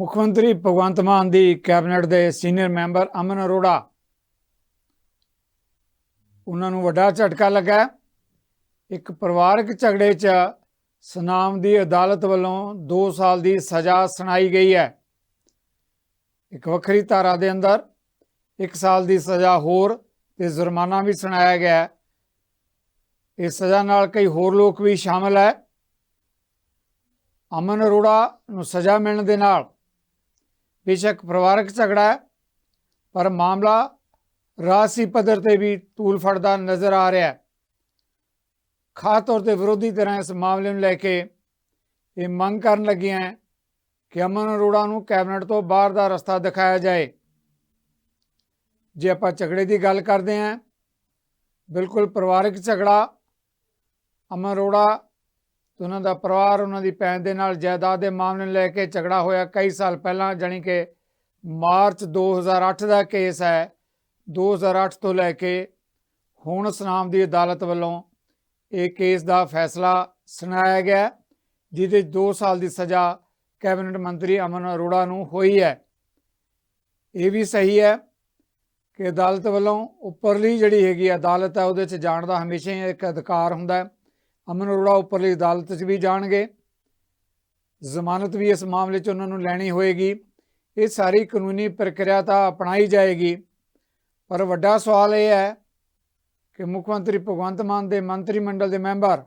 ਮੁੱਖ ਮੰਤਰੀ ਭਗਵੰਤ ਮਾਨ ਦੀ ਕੈਬਨਿਟ ਦੇ ਸੀਨੀਅਰ ਮੈਂਬਰ ਅਮਨ ਅਰੋੜਾ। ਉਹਨਾਂ ਨੂੰ ਵੱਡਾ ਝਟਕਾ ਲੱਗਾ। ਇੱਕ ਪਰਿਵਾਰਕ ਝਗੜੇ 'ਚ ਸੁਨਾਮ ਦੀ ਅਦਾਲਤ ਵੱਲੋਂ 2 ਸਾਲ ਦੀ ਸਜ਼ਾ ਸੁਣਾਈ ਗਈ ਹੈ। ਇੱਕ ਵੱਖਰੀ ਧਾਰਾ ਦੇ ਅੰਦਰ 1 ਸਾਲ ਦੀ ਸਜ਼ਾ ਹੋਰ ਤੇ ਜੁਰਮਾਨਾ ਵੀ ਸੁਣਾਇਆ ਗਿਆ ਹੈ। ਇਸ ਸਜ਼ਾ ਨਾਲ ਕਈ ਹੋਰ ਲੋਕ ਵੀ ਸ਼ਾਮਲ ਹੈ। ਅਮਨ ਅਰੋੜਾ ਨੂੰ ਸਜ਼ਾ ਮਿਲਣ ਦੇ ਨਾਲ ਬੇਸ਼ੱਕ ਪਰਿਵਾਰਕ ਝਗੜਾ ਹੈ, ਪਰ ਮਾਮਲਾ ਰਾਜਸੀ ਪੱਧਰ ਤੇ ਵੀ ਤੂਲ ਫੜਦਾ ਨਜ਼ਰ ਆ ਰਿਹਾ ਹੈ। ਖਾਸ ਤੌਰ ਤੇ ਵਿਰੋਧੀ ਧਿਰਾਂ ਇਸ ਮਾਮਲੇ ਨੂੰ ਲੈ ਕੇ ਇਹ ਮੰਗ ਕਰਨ ਲੱਗੀਆਂ ਹੈ ਕਿ ਅਮਨ ਅਰੋੜਾ ਨੂੰ ਕੈਬਨਿਟ ਤੋਂ ਬਾਹਰ ਦਾ ਰਸਤਾ ਦਿਖਾਇਆ ਜਾਏ। ਜੇ ਆਪਾਂ ਝਗੜੇ ਦੀ ਗੱਲ ਕਰਦੇ ਹਾਂ, ਬਿਲਕੁਲ ਪਰਿਵਾਰਕ ਝਗੜਾ ਅਮਨ ਅਰੋੜਾ ਤੇ ਉਹਨਾਂ ਦਾ ਪਰਿਵਾਰ ਉਹਨਾਂ ਦੀ ਭੈਣ ਦੇ ਨਾਲ ਜਾਇਦਾਦ ਦੇ ਮਾਮਲੇ ਨੂੰ ਲੈ ਕੇ ਝਗੜਾ ਹੋਇਆ ਕਈ ਸਾਲ ਪਹਿਲਾਂ ਜਾਣੀ ਕਿ ਮਾਰਚ 2008 ਦਾ ਕੇਸ ਹੈ। 2008 ਤੋਂ ਲੈ ਕੇ ਹੁਣ ਸੁਨਾਮ ਦੀ ਅਦਾਲਤ ਵੱਲੋਂ ਇਹ ਕੇਸ ਦਾ ਫੈਸਲਾ ਸੁਣਾਇਆ ਗਿਆ ਹੈ, ਜਿਹਦੇ 2 ਸਾਲ ਦੀ ਸਜ਼ਾ ਕੈਬਨਿਟ ਮੰਤਰੀ ਅਮਨ ਅਰੋੜਾ ਨੂੰ ਹੋਈ ਹੈ। ਇਹ ਵੀ ਸਹੀ ਹੈ ਕਿ ਅਦਾਲਤ ਵੱਲੋਂ ਉੱਪਰਲੀ ਜਿਹੜੀ ਹੈਗੀ ਅਦਾਲਤ ਹੈ ਉਹਦੇ 'ਚ ਜਾਣ ਦਾ ਹਮੇਸ਼ਾ ਹੀ ਇੱਕ ਅਧਿਕਾਰ ਹੁੰਦਾ ਹੈ। ਅਮਨ ਅਰੋੜਾ ਉੱਪਰਲੀ ਅਦਾਲਤ 'ਚ ਵੀ ਜਾਣਗੇ। ਜ਼ਮਾਨਤ ਵੀ ਇਸ ਮਾਮਲੇ 'ਚ ਉਹਨਾਂ ਨੂੰ ਲੈਣੀ ਹੋਏਗੀ। ਇਹ ਸਾਰੀ ਕਾਨੂੰਨੀ ਪ੍ਰਕਿਰਿਆ ਤਾਂ ਅਪਣਾਈ ਜਾਏਗੀ। ਪਰ ਵੱਡਾ ਸਵਾਲ ਇਹ ਹੈ ਕਿ ਮੁੱਖ ਮੰਤਰੀ ਭਗਵੰਤ ਮਾਨ ਦੇ ਮੰਤਰੀ ਮੰਡਲ ਦੇ ਮੈਂਬਰ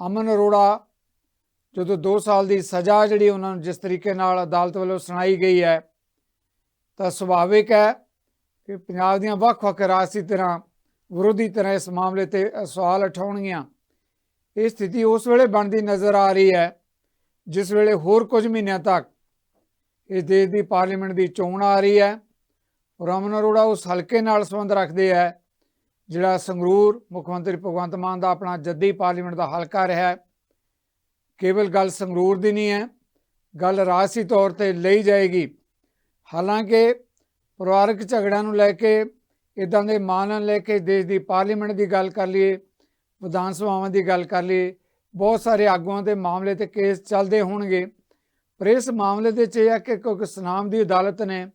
ਅਮਨ ਅਰੋੜਾ ਜਦੋਂ 2 ਸਾਲ ਦੀ ਸਜ਼ਾ ਜਿਹੜੀ ਉਹਨਾਂ ਨੂੰ ਜਿਸ ਤਰੀਕੇ ਨਾਲ ਅਦਾਲਤ ਵੱਲੋਂ ਸੁਣਾਈ ਗਈ ਹੈ, ਤਾਂ ਸੁਭਾਵਿਕ ਹੈ ਕਿ ਪੰਜਾਬ ਦੀਆਂ ਵੱਖ-ਵੱਖ ਰਾਜਸੀ ਤਰ੍ਹਾਂ, ਵਿਰੋਧੀ ਤਰ੍ਹਾਂ ਇਸ ਮਾਮਲੇ ਤੇ ਸਵਾਲ ਉਠਾਉਣਗੀਆਂ। ਇਹ ਸਥਿਤੀ ਉਸ ਵੇਲੇ ਬਣਦੀ ਨਜ਼ਰ ਆ ਰਹੀ ਹੈ, ਜਿਸ ਵੇਲੇ ਹੋਰ ਕੁਝ ਮਹੀਨਿਆਂ ਤੱਕ ਇਸ ਦੇਸ਼ ਦੀ ਪਾਰਲੀਮੈਂਟ ਦੀ ਚੋਣ ਆ ਰਹੀ ਹੈ। ਰਮਨ ਅਰੋੜਾ ਉਸ ਹਲਕੇ ਨਾਲ ਸੰਬੰਧ ਰੱਖਦੇ ਹੈ, ਜਿਹੜਾ ਸੰਗਰੂਰ ਮੁੱਖ ਮੰਤਰੀ ਭਗਵੰਤ ਮਾਨ ਦਾ ਆਪਣਾ ਜੱਦੀ ਪਾਰਲੀਮੈਂਟ ਦਾ ਹਲਕਾ ਰਿਹਾ ਹੈ। ਕੇਵਲ ਗੱਲ ਸੰਗਰੂਰ ਦੀ ਨਹੀਂ ਹੈ, ਗੱਲ ਰਾਜਸੀ ਤੌਰ ਤੇ ਲਈ ਜਾਏਗੀ। ਹਾਲਾਂਕਿ ਪਰਿਵਾਰਕ ਝਗੜਿਆਂ ਨੂੰ ਲੈ ਕੇ ਇਦਾਂ ਦੇ ਮਾਨ ਲੈ ਕੇ ਦੇਸ਼ ਦੀ ਪਾਰਲੀਮੈਂਟ ਦੀ ਗੱਲ ਕਰ ਲਈਏ ਵਿਧਾਨ ਸਭਾਵਾਂ ਦੀ ਗੱਲ ਕਰ ਲਈਏ, ਬਹੁਤ ਸਾਰੇ ਆਗੂਆਂ ਦੇ ਮਾਮਲੇ ਤੇ ਕੇਸ ਚੱਲਦੇ ਹੋਣਗੇ। ਪਰ ਇਸ ਮਾਮਲੇ ਦੇ ਚ ਇਹ ਹੈ ਕਿ ਕਿਉਂਕਿ ਸੁਨਾਮ ਦੀ ਅਦਾਲਤ ਨੇ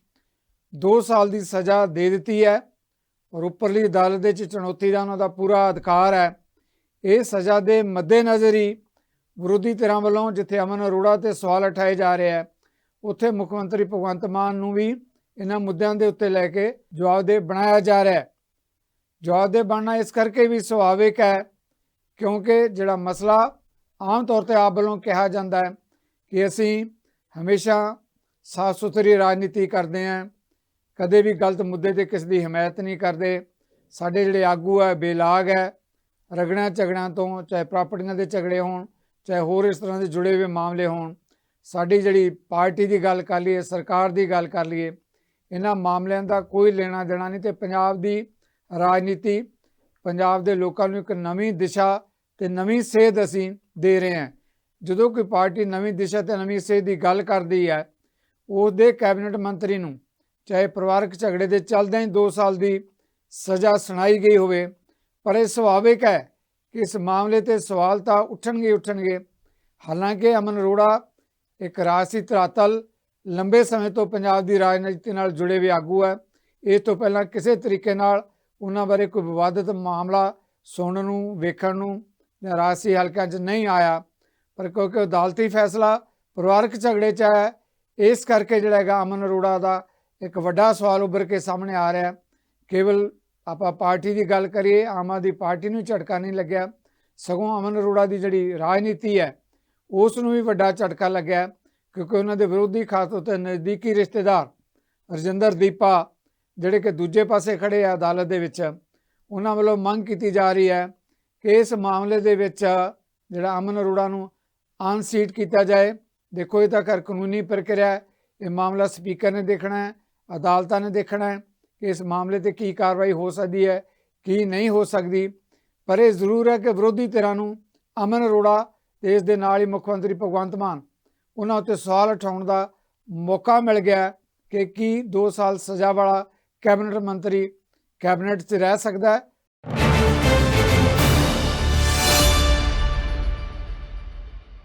2 ਸਾਲ ਦੀ ਸਜ਼ਾ ਦੇ ਦਿੱਤੀ ਹੈ ਔਰ ਉੱਪਰਲੀ ਅਦਾਲਤ ਦੇ ਚ ਚੁਣੌਤੀ ਦਾ ਉਹਨਾਂ ਦਾ ਪੂਰਾ ਅਧਿਕਾਰ ਹੈ। ਇਹ ਸਜ਼ਾ ਦੇ ਮੱਦੇਨਜ਼ਰ ਹੀ ਵਿਰੋਧੀ ਧਿਰਾਂ ਵੱਲੋਂ ਜਿੱਥੇ ਅਮਨ ਅਰੋੜਾ ਤੇ ਸਵਾਲ ਉਠਾਏ ਜਾ ਰਹੇ ਹੈ, ਉੱਥੇ ਮੁੱਖ ਮੰਤਰੀ ਭਗਵੰਤ ਮਾਨ ਨੂੰ ਵੀ ਇਹਨਾਂ ਮੁੱਦਿਆਂ ਦੇ ਉੱਤੇ ਲੈ ਕੇ ਜਵਾਬਦੇਹ ਬਣਾਇਆ ਜਾ ਰਿਹਾ ਹੈ। ਜਵਾਬਦੇਹ ਬਣਨਾ ਇਸ ਕਰਕੇ ਵੀ ਸੁਭਾਵਿਕ ਹੈ ਕਿਉਂਕਿ ਜਿਹੜਾ ਮਸਲਾ ਆਮ ਤੌਰ ਤੇ ਆਪ ਵੱਲੋਂ ਕਿਹਾ ਜਾਂਦਾ ਹੈ ਕਿ ਅਸੀਂ ਹਮੇਸ਼ਾ ਸਾਫ਼ ਸੁਥਰੀ ਰਾਜਨੀਤੀ ਕਰਦੇ ਹਾਂ, ਕਦੇ ਵੀ ਗਲਤ ਮੁੱਦੇ ਤੇ ਕਿਸ ਦੀ ਹਮਾਇਤ ਨਹੀਂ ਕਰਦੇ। ਸਾਡੇ ਜਿਹੜੇ ਆਗੂ ਹੈ, ਬੇਲਾਗ ਹੈ ਰਗੜਿਆਂ ਝਗੜਿਆਂ ਤੋਂ ਚਾਹੇ ਪ੍ਰਾਪਰਟੀਆਂ ਦੇ ਝਗੜੇ ਹੋਣ, ਚਾਹੇ ਹੋਰ ਇਸ ਤਰ੍ਹਾਂ ਦੇ ਜੁੜੇ ਹੋਏ ਮਾਮਲੇ ਹੋਣ, ਸਾਡੀ ਜਿਹੜੀ ਪਾਰਟੀ ਦੀ ਗੱਲ ਕਰ ਲਈਏ, ਸਰਕਾਰ ਦੀ ਗੱਲ ਕਰ ਲਈਏ, ਇਹਨਾਂ ਮਾਮਲਿਆਂ ਦਾ ਕੋਈ ਲੈਣਾ ਦੇਣਾ ਨਹੀਂ ਤੇ ਪੰਜਾਬ ਦੀ ਰਾਜਨੀਤੀ, ਪੰਜਾਬ ਦੇ ਲੋਕਾਂ ਨੂੰ ਇੱਕ ਨਵੀਂ ਦਿਸ਼ਾ ਤੇ ਨਵੀਂ ਸੇਧ ਅਸੀਂ ਦੇ ਰਹੇ ਹਾਂ। ਜਦੋਂ ਕੋਈ ਪਾਰਟੀ ਨਵੀਂ ਦਿਸ਼ਾ ਤੇ ਨਵੀਂ ਸੇਧ ਦੀ ਗੱਲ ਕਰਦੀ ਹੈ ਉਸ ਦੇ ਕੈਬਨਿਟ ਮੰਤਰੀ ਨੂੰ, ਚਾਹੇ ਪਰਿਵਾਰਕ ਝਗੜੇ ਦੇ ਚੱਲਦਿਆਂ ਹੀ 2 ਸਾਲ ਦੀ ਸਜ਼ਾ ਸੁਣਾਈ ਗਈ ਹੋਵੇ, ਪਰ ਇਹ ਸੁਭਾਵਿਕ ਹੈ ਕਿ ਇਸ ਮਾਮਲੇ ਤੇ ਸਵਾਲ ਤਾਂ ਉੱਠਣਗੇ ਹੀ ਉੱਠਣਗੇ। ਹਾਲਾਂਕਿ ਅਮਨ ਅਰੋੜਾ ਇੱਕ ਰਾਜਸੀ ਧਰਾਤਲ, ਲੰਬੇ ਸਮੇਂ ਤੋਂ ਪੰਜਾਬ ਦੀ ਰਾਜਨੀਤੀ ਨਾਲ ਜੁੜੇ ਹੋਏ ਆਗੂ ਹੈ। ਇਸ ਤੋਂ ਪਹਿਲਾਂ ਕਿਸੇ ਤਰੀਕੇ ਨਾਲ ਉਹਨਾਂ ਬਾਰੇ ਕੋਈ ਵਿਵਾਦਿਤ ਮਾਮਲਾ ਸੁਣਨ ਨੂੰ, ਵੇਖਣ ਨੂੰ ਰਾਜਸੀ ਹਲਕਿਆਂ 'ਚ ਨਹੀਂ ਆਇਆ, ਪਰ ਕਿਉਂਕਿ ਅਦਾਲਤੀ ਫੈਸਲਾ ਪਰਿਵਾਰਕ ਝਗੜੇ 'ਚ ਹੈ, ਇਸ ਕਰਕੇ ਜਿਹੜਾ ਹੈਗਾ ਅਮਨ ਅਰੋੜਾ ਦਾ ਇੱਕ ਵੱਡਾ ਸਵਾਲ ਉੱਭਰ ਕੇ ਸਾਹਮਣੇ ਆ ਰਿਹਾ ਕੇਵਲ ਆਪਾਂ ਪਾਰਟੀ ਦੀ ਗੱਲ ਕਰੀਏ, ਆਮ ਆਦਮੀ ਪਾਰਟੀ ਨੂੰ ਝਟਕਾ ਨਹੀਂ ਲੱਗਿਆ, ਸਗੋਂ ਅਮਨ ਅਰੋੜਾ ਦੀ ਜਿਹੜੀ ਰਾਜਨੀਤੀ ਹੈ, ਉਸ ਨੂੰ ਵੀ ਵੱਡਾ ਝਟਕਾ ਲੱਗਿਆ ਕਿਉਂਕਿ ਉਹਨਾਂ ਦੇ ਵਿਰੋਧੀ ਖਾਸ ਤੌਰ ਤੇ ਨਜ਼ਦੀਕੀ ਰਿਸ਼ਤੇਦਾਰ ਰਜਿੰਦਰ ਦੀਪਾ, ਜਿਹੜੇ ਕਿ ਦੂਜੇ ਪਾਸੇ ਖੜੇ ਆ ਅਦਾਲਤ ਦੇ ਵਿੱਚ, ਉਹਨਾਂ ਵੱਲੋਂ ਮੰਗ ਕੀਤੀ ਜਾ ਰਹੀ ਹੈ ਇਸ ਮਾਮਲੇ ਦੇ ਵਿੱਚ ਜਿਹੜਾ ਅਮਨ ਅਰੋੜਾ ਨੂੰ ਅਨਸੀਟ ਕੀਤਾ ਜਾਏ। ਦੇਖੋ, ਇਹ ਤਾਂ ਕਰ ਕਾਨੂੰਨੀ ਪ੍ਰਕਿਰਿਆ ਇਹ ਮਾਮਲਾ ਸਪੀਕਰ ਨੇ ਦੇਖਣਾ ਹੈ, ਅਦਾਲਤਾਂ ਨੇ ਦੇਖਣਾ ਹੈ ਕਿ ਇਸ ਮਾਮਲੇ ਤੇ ਕੀ ਕਾਰਵਾਈ ਹੋ ਸਕਦੀ ਹੈ, ਕੀ ਨਹੀਂ ਹੋ ਸਕਦੀ। ਪਰ ਇਹ ਜ਼ਰੂਰ ਹੈ ਕਿ ਵਿਰੋਧੀ ਧਿਰਾਂ ਨੂੰ ਅਮਨ ਅਰੋੜਾ ਤੇ ਇਸ ਦੇ ਨਾਲ ਹੀ ਮੁੱਖ ਮੰਤਰੀ ਭਗਵੰਤ ਮਾਨ, ਉਹਨਾਂ ਉੱਤੇ ਸਵਾਲ ਉਠਾਉਣ ਦਾ ਮੌਕਾ ਮਿਲ ਗਿਆ ਕਿ ਕੀ 2 ਸਾਲ ਸਜ਼ਾ ਵਾਲਾ ਕੈਬਨਿਟ ਮੰਤਰੀ ਕੈਬਨਿਟ 'ਚ ਰਹਿ ਸਕਦਾ ਹੈ।